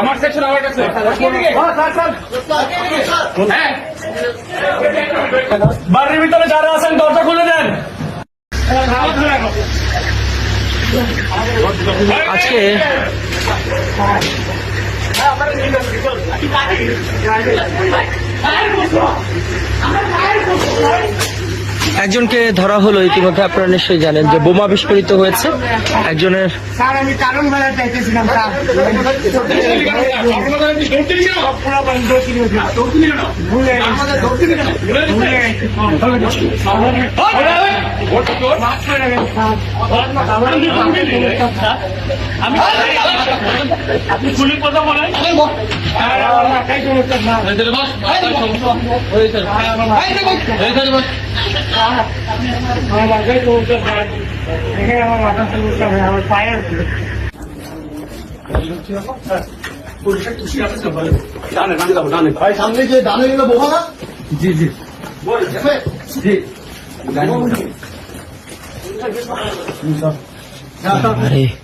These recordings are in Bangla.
আমার সেকশন আমার কাছে বাড়ির ভিতরে যারা আছেন দরজা খুলে দেন। আজকে একজনকে ধরা হলো ইতিমধ্যে আপনারা নিশ্চয়ই জানেন যে বোমা বিস্ফোরিত হয়েছে। একজনের স্যার আমি কারণ চাইতেছিলাম স্যার ভুলে ভুলে আপনি পুলিশ কথা বলেন আমার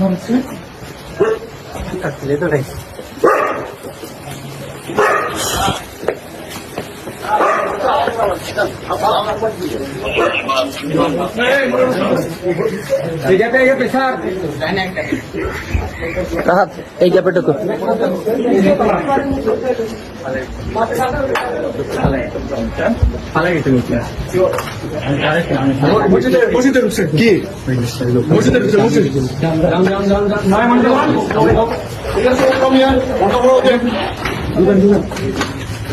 കുറച്ച് കത്തിലേ തുടങ്ങി এই গ্যাপে টুকু কি মসজিদের ভিতরে মসজিদ নয় মন্ডল ঠিক আছে কমিয়ার কত বড়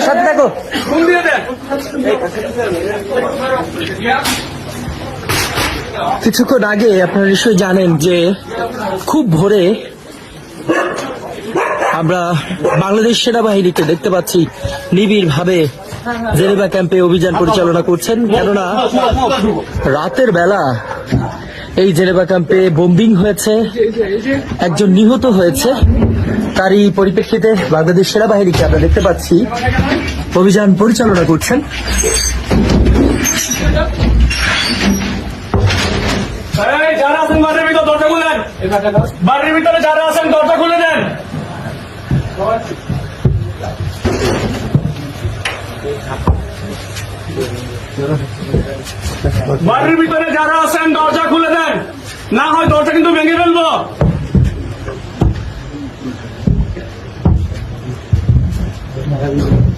সাথে দেখো কিছুক্ষণ আগে আপনারা নিশ্চয়ই জানেন যে খুব ভোরে আমরা বাংলাদেশ সেনাবাহিনীকে দেখতে পাচ্ছি নিবিড় ভাবে জেনেভা ক্যাম্পে অভিযান পরিচালনা করছেন। কেননা রাতের বেলা এই জেনেভা ক্যাম্পে বোম্বিং হয়েছে। একজন নিহত হয়েছে। তারই পরিপ্রেক্ষিতে বাংলাদেশ সেনাবাহিনীকে আমরা দেখতে পাচ্ছি। অভিযান পরিচালনা করছেন। যারা আছেন বাড়ির ভিতরে দরজা খুলেন। বাড়ির ভিতরে যারা আছেন দরজা খুলে দেন। বাড়ির ভিতরে যারা আছেন দরজা খুলে দেন। না হয় দরজা কিন্তু ভেঙে ফেলব।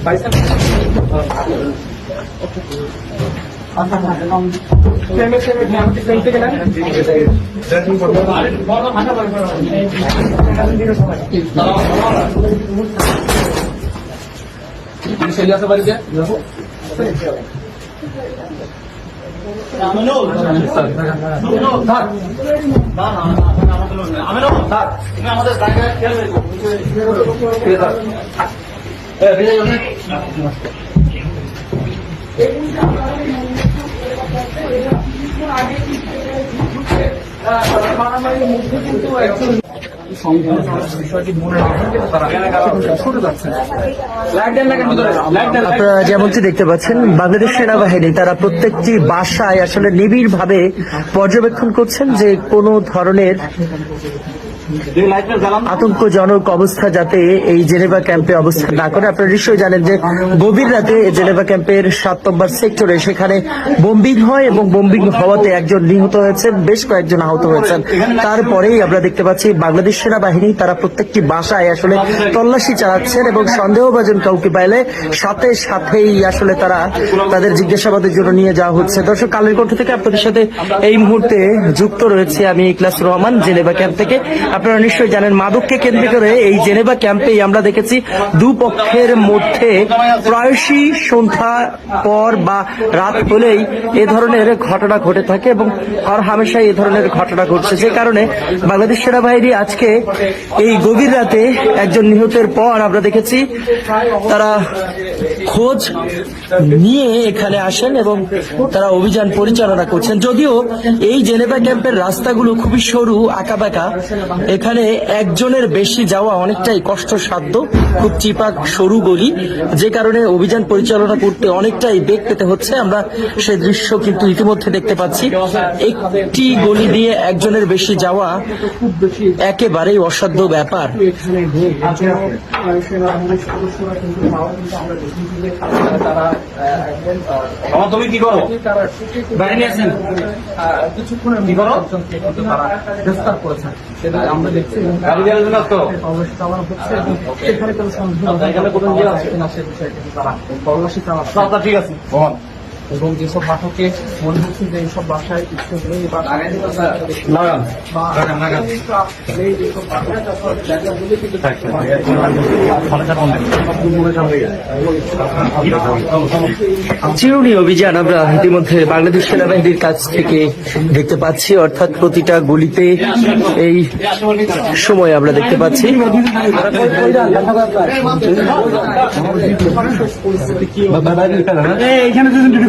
বাড়িতে আমাদের জায়গায় খেয়াল রেখো আপনারা যেমনটি দেখতে পাচ্ছেন, বাংলাদেশ সেনাবাহিনী, তারা প্রত্যেকটি বাসায় আসলে নিবিড় ভাবে পর্যবেক্ষণ করছেন যে কোনো ধরনের আতঙ্কজনক অবস্থা যাতে এই জেনেভা ক্যাম্পে অবস্থান না করে। আপনারা নিশ্চয়ই জানেন যে গভীর রাতে জেনেভা ক্যাম্পের সাত নম্বর সেক্টরে সেখানে বোম্বিং হয় এবং বোম্বিং হওয়াতে একজন নিহত হয়েছেন, বেশ কয়েকজন আহত হয়েছেন। তারপরেই আমরা দেখতে পাচ্ছি বাংলাদেশ সেনাবাহিনী, তারা প্রত্যেকটি বাসায় আসলে তল্লাশি চালাচ্ছেন এবং সন্দেহভাজন কাউকে পাইলে সাথে সাথেই আসলে তারা তাদের জিজ্ঞাসাবাদের জন্য নিয়ে যাওয়া হচ্ছে। দর্শক, কালের কণ্ঠ থেকে আপনাদের সাথে এই মুহূর্তে যুক্ত রয়েছে আমি ইকলাস রহমান, জেনেভা ক্যাম্প থেকে। আপনারা নিশ্চয়ই জানেন মাদককে কেন্দ্র করে এই জেনেভা ক্যাম্পেই আমরা দেখেছি দুপক্ষের মধ্যে প্রায়শই সন্ধ্যা পর বা রাত হলেই এ ধরনের ঘটনা ঘটে থাকে এবং হর হামেশাই এ ধরনের ঘটনা ঘটছে। যে কারণে বাংলাদেশ সেনাবাহিনী আজকে এই গভীর রাতে একজন নিহতের পর আমরা দেখেছি, তারা খোঁজ নিয়ে এখানে আসেন এবং তারা অভিযান পরিচালনা করছেন যদিও এই জেনেভা ক্যাম্পের রাস্তাগুলো খুবই সরু আঁকাবাঁকা এখানে একজনের বেশি যাওয়া অনেকটাই কষ্টসাধ্য খুব চিপাক সরু গলি যে কারণে অভিযান পরিচালনা করতে অনেকটাই বেগ পেতে হচ্ছে আমরা সে দৃশ্য কিন্তু ইতিমধ্যে দেখতে পাচ্ছি একটি গলি দিয়ে একজনের বেশি যাওয়া একেবারেই অসাধ্য ব্যাপার আমার তুমি কি করো? বাইরে নিয়ে আসেন। কিছুক্ষণের কি করো? গ্রেফতার করেছেন সেটা আমরা দেখছি গাড়ি দেওয়ার জন্য তো তল্লাশি চালানো হচ্ছে এখানে কোনো সন্দেহ এখানে কোনো ইয়ে আছে? কিনা সে বিষয়ে কিন্তু তারা ঠিক আছে। এবং যেসব বাসাকে মনে হচ্ছে যে এইসব বাসায় কিছু হলে বা যেসব বাসায় জায়গাগুলি কিন্তু চিরুনি অভিযান আমরা ইতিমধ্যে বাংলাদেশ সেনাবাহিনীর কাছ থেকে দেখতে পাচ্ছি অর্থাৎ প্রতিটা গুলিতে এই সময় আমরা দেখতে পাচ্ছি। এইখানে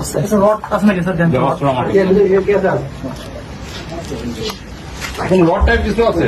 আছে রড আছে নাকি স্যার দেন এখন রড টাইপ কিছু আছে